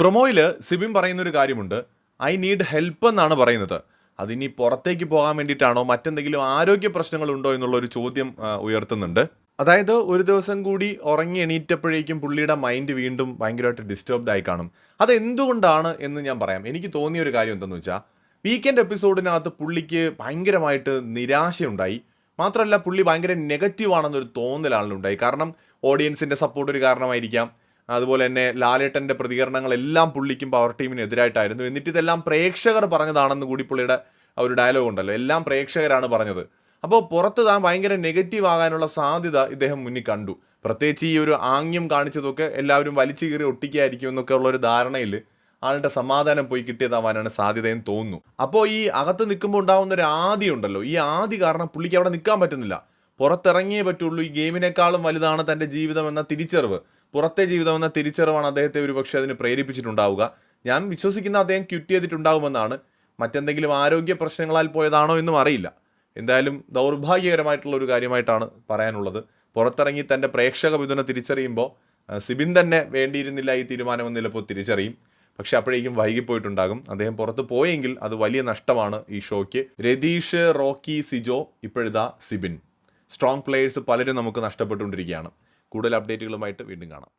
പ്രൊമോയിൽ സിബിൻ പറയുന്നൊരു കാര്യമുണ്ട്. I need help എന്നാണ് പറയുന്നത്. അതിനി പുറത്തേക്ക് പോകാൻ വേണ്ടിയിട്ടാണോ മറ്റെന്തെങ്കിലും ആരോഗ്യ പ്രശ്നങ്ങളുണ്ടോ എന്നുള്ള ഒരു ചോദ്യം ഉയർത്തുന്നുണ്ട്. അതായത് ഒരു ദിവസം കൂടി ഉറങ്ങി എണീറ്റപ്പോഴേക്കും പുള്ളിയുടെ മൈൻഡ് വീണ്ടും ഭയങ്കരമായിട്ട് ഡിസ്റ്റർബ്ഡ് ആയി കാണും. അത് എന്തുകൊണ്ടാണ് എന്ന് ഞാൻ പറയാം. എനിക്ക് തോന്നിയ ഒരു കാര്യം എന്തെന്ന് വെച്ചാൽ വീക്കെൻഡ് എപ്പിസോഡിനകത്ത് പുള്ളിക്ക് ഭയങ്കരമായിട്ട് നിരാശയുണ്ടായി. മാത്രമല്ല പുള്ളി ഭയങ്കര നെഗറ്റീവ് ആണെന്നൊരു തോന്നലാണ് ഉണ്ടായി കാരണം ഓഡിയൻസിന്റെ സപ്പോർട്ട് ഒരു കാരണമായിരിക്കാം. അതുപോലെ തന്നെ ലാലേട്ടന്റെ പ്രതികരണങ്ങളെല്ലാം പുള്ളിക്കും പവർ ടീമിന് എതിരായിട്ടായിരുന്നു. എന്നിട്ട് ഇതെല്ലാം പ്രേക്ഷകർ പറഞ്ഞതാണെന്ന് കൂടി പുള്ളിയുടെ ആ ഒരു ഡയലോഗ് ഉണ്ടല്ലോ. എല്ലാം പ്രേക്ഷകരാണ് പറഞ്ഞത്. അപ്പോൾ പുറത്ത് താൻ ഭയങ്കര നെഗറ്റീവ് ആകാനുള്ള സാധ്യത ഇദ്ദേഹം മുന്നിൽ കണ്ടു. പ്രത്യേകിച്ച് ഈ ഒരു ആംഗ്യം കാണിച്ചതൊക്കെ എല്ലാവരും വലിച്ചു കീറി ഒട്ടിക്കായിരിക്കും എന്നൊക്കെ ഉള്ള ഒരു ധാരണയിൽ ആളുടെ സമാധാനം പോയി കിട്ടിയതാവാനാണ് സാധ്യതയെന്ന് തോന്നുന്നു. അപ്പോൾ ഈ അകത്ത് നിൽക്കുമ്പോൾ ഉണ്ടാകുന്ന ഒരു ആദി ഉണ്ടല്ലോ. ഈ ആദി കാരണം പുള്ളിക്ക് അവിടെ നിൽക്കാൻ പറ്റുന്നില്ല. പുറത്തിറങ്ങിയേ പറ്റുള്ളൂ. ഈ ഗെയിമിനേക്കാളും വലുതാണ് തന്റെ ജീവിതം എന്ന തിരിച്ചറിവ്. പുറത്തെ ജീവിതം എന്ന തിരിച്ചറിവാണ് അദ്ദേഹത്തെ ഒരുപക്ഷെ അതിന് പ്രേരിപ്പിച്ചിട്ടുണ്ടാവുക. ഞാൻ വിശ്വസിക്കുന്ന അദ്ദേഹം ക്വിറ്റ് ചെയ്തിട്ടുണ്ടാവുമെന്നാണ്. മറ്റെന്തെങ്കിലും ആരോഗ്യ പ്രശ്നങ്ങളാൽ പോയതാണോ എന്നും അറിയില്ല. എന്തായാലും ദൗർഭാഗ്യകരമായിട്ടുള്ള ഒരു കാര്യമായിട്ടാണ് പറയാനുള്ളത്. പുറത്തിറങ്ങി തന്റെ പ്രേക്ഷക പിന്തുണ തിരിച്ചറിയുമ്പോൾ സിബിൻ തന്നെ വേണ്ടിയിരുന്നില്ല ഈ തീരുമാനമെന്ന് ചിലപ്പോൾ തിരിച്ചറിയും. പക്ഷെ അപ്പോഴേക്കും വൈകിപ്പോയിട്ടുണ്ടാകും. അദ്ദേഹം പുറത്ത് പോയെങ്കിൽ അത് വലിയ നഷ്ടമാണ് ഈ ഷോയ്ക്ക്. രതീഷ് റോക്കി സിജോ ഇപ്പോഴിതാ സിബിൻ. സ്ട്രോങ് പ്ലേയേഴ്സ് പലരും നമുക്ക് നഷ്ടപ്പെട്ടുകൊണ്ടിരിക്കുകയാണ്. കൂടുതൽ അപ്ഡേറ്റുകളുമായിട്ട് വീണ്ടും കാണാം.